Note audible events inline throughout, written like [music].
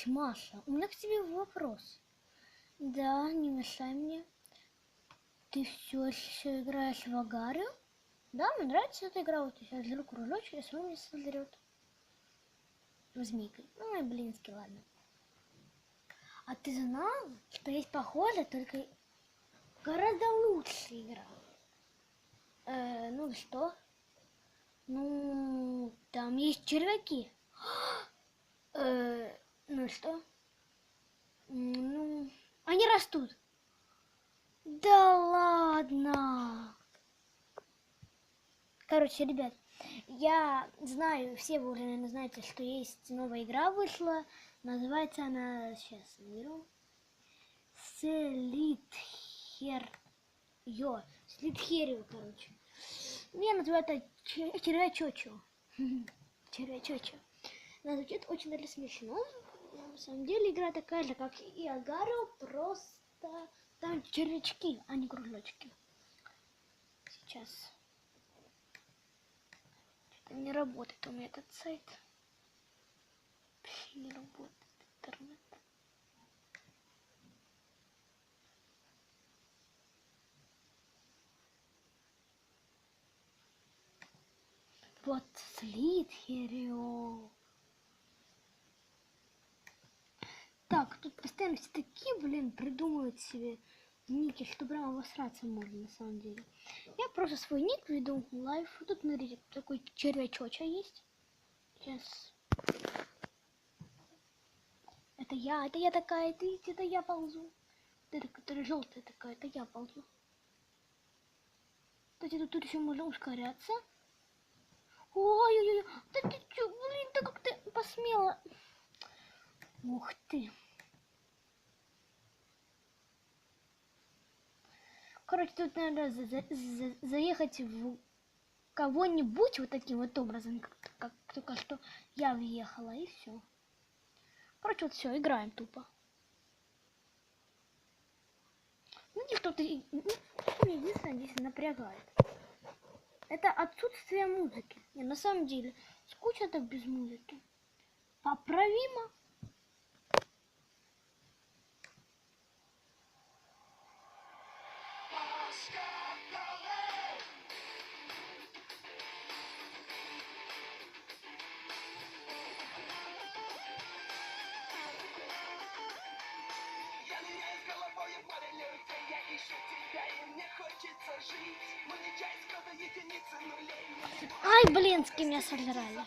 Слышь, Маша, у меня к тебе вопрос. Да, не мешай мне. Ты все еще играешь в Агарю? Да, мне нравится эта игра. Вот я сейчас беру кружочек, и свой мне созрет. Змейкой. Ну и блинский, ладно. А ты знал, что есть похожая, только гораздо лучше игра? Э, ну что? Ну, там есть червяки. Э, ну что? Ну, они растут. Да ладно. Короче, ребят, я знаю, все вы уже, наверное, знаете, что есть новая игра вышла. Называется она, сейчас беру, Слитхер. Йо, Слитхерио, короче. Я называю это че- червячочо. [laughs] Червячочо. Она звучит очень даже смешно. На самом деле игра такая же, как и Агаро, просто там червячки, а не кружочки. Сейчас. Не работает у меня этот сайт. Вообще не работает интернет. Вот слит Херио. Так, тут постоянно все такие, блин, придумывают себе ники, что прямо обосраться можно на самом деле. Я просто свой ник веду лайф. Вот Тут, смотрите, такой червячоча есть. Сейчас. Это я, это я такая, это, это я ползу. Это, которая желтая такая, это я ползу. Кстати, тут, тут еще можно ускоряться. Ой-ой-ой, да ты чё, блин, да как ты посмела. Ух ты. Короче, тут надо за- за- за- заехать в кого-нибудь вот таким вот образом, как, как только что я въехала, и все. Короче, вот все, играем тупо. Ну, не что-то... и- ну, единственное здесь напрягает. Это отсутствие музыки. Не, на самом деле, скучно так без музыки. Поправимо. Ай, блин, с кем меня сожрали.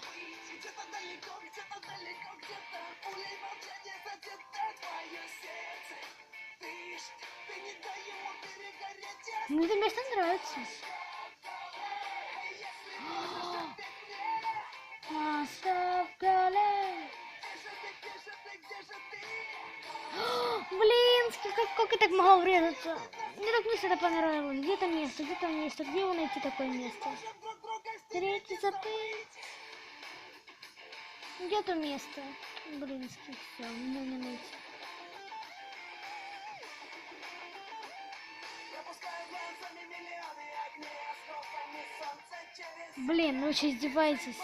Мне это место нравится. [gasps] Блин, как, как я так могу врезаться? Мне так место это понравилось. Где то место? Где то место? Где его найти такое место? Третий запыль. Где то место? Блинский, все, мне не найти. Блин, ну что, издеваетесь?